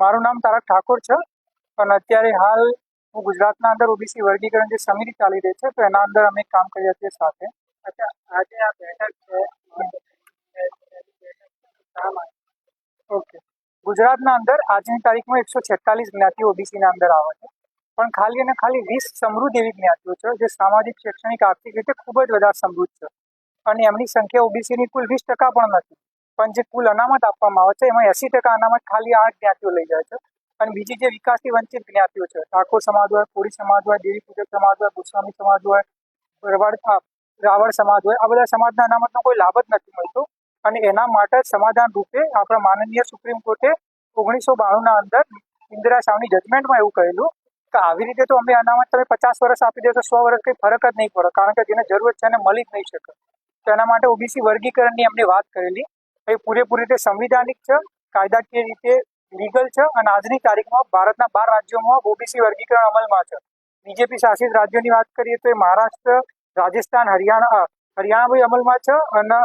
મારું નામ તારક ઠાકોર છે અને અત્યારે હાલ હું ગુજરાતના અંદર ઓબીસી વર્ગીકરણ જે સમિતિ ચાલી રહી છે તો એના અંદર અમે કામ કરીએ છીએ સાથે. આજે આ બેઠક છે. ઓકે. ગુજરાતના અંદર આજની તારીખમાં એકસો છેતાલીસ જ્ઞાતિઓ ઓબીસીના અંદર આવે છે. પણ ખાલી અને ખાલી વીસ સમૃદ્ધ એવી જ્ઞાતિઓ છે જે સામાજિક, શૈક્ષણિક, આર્થિક રીતે ખૂબ જ વધારે સમૃદ્ધ છે. અને એમની સંખ્યા ઓબીસીની કુલ વીસ ટકા પણ નથી. પણ જે કુલ અનામત આપવામાં આવે છે, એમાં એસી ટકા અનામત ખાલી આઠ જ્ઞાતિઓ લઈ જાય છે. અને બીજી જે વિકાસથી વંચિત જ્ઞાતિઓ છે, ઠાકોર સમાજ હોય, કોળી સમાજ હોય, દેવી પૂજક સમાજ હોય, ગોસ્વામી સમાજ હોય બરવાડ આ રાવળ સમાજ હોય, આ બધા સમાજના અનામતનો કોઈ લાભ જ નથી મળતો. અને એના માટે સમાધાન રૂપે આપણા માનનીય સુપ્રીમ કોર્ટે ઓગણીસો બાણુંના અંદર ઇન્દિરા સાવની જજમેન્ટમાં એવું કહેલું કે આવી રીતે તો અમે અનામત તમે પચાસ વર્ષ આપી દેશો સો વર્ષ કંઈ ફરક જ નહીં પડે, કારણ કે જેને જરૂરત છે એને મળી જ નહીં શકે. તો એના માટે ઓબીસી વર્ગીકરણની અમને વાત કરેલી. એ પૂરેપૂરી રીતે સંવિધાનિક છે, કાયદાકીય રીતે લીગલ છે અને આજની તારીખમાં ભારતના બાર રાજ્યોમાં ઓબીસી વર્ગીકરણ અમલમાં છે. બીજેપી શાસિત રાજ્યોની વાત કરીએ તો એ મહારાષ્ટ્ર, રાજસ્થાન, હરિયાણા હરિયાણા બી અમલમાં છે અને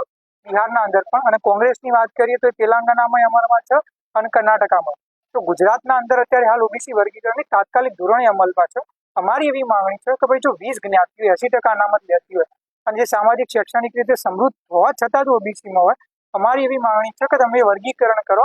બિહારના અંદર પણ અને કોંગ્રેસની વાત કરીએ તો તેલંગાણામાં અમલમાં છે અને કર્ણાટકામાં. તો ગુજરાતના અંદર અત્યારે હાલ ઓબીસી વર્ગીકરણની તાત્કાલિક ધોરણે અમલમાં છે. અમારી એવી માંગણી છે કે ભાઈ જો વીસ જ્ઞાતિઓ એસી ટકા અનામત લેતી હોય અને જે સામાજિક, શૈક્ષણિક રીતે સમૃદ્ધ હોવા છતાં જ ઓબીસીમાં હોય અમારી એવી માંગણી છે કે તમે વર્ગીકરણ કરો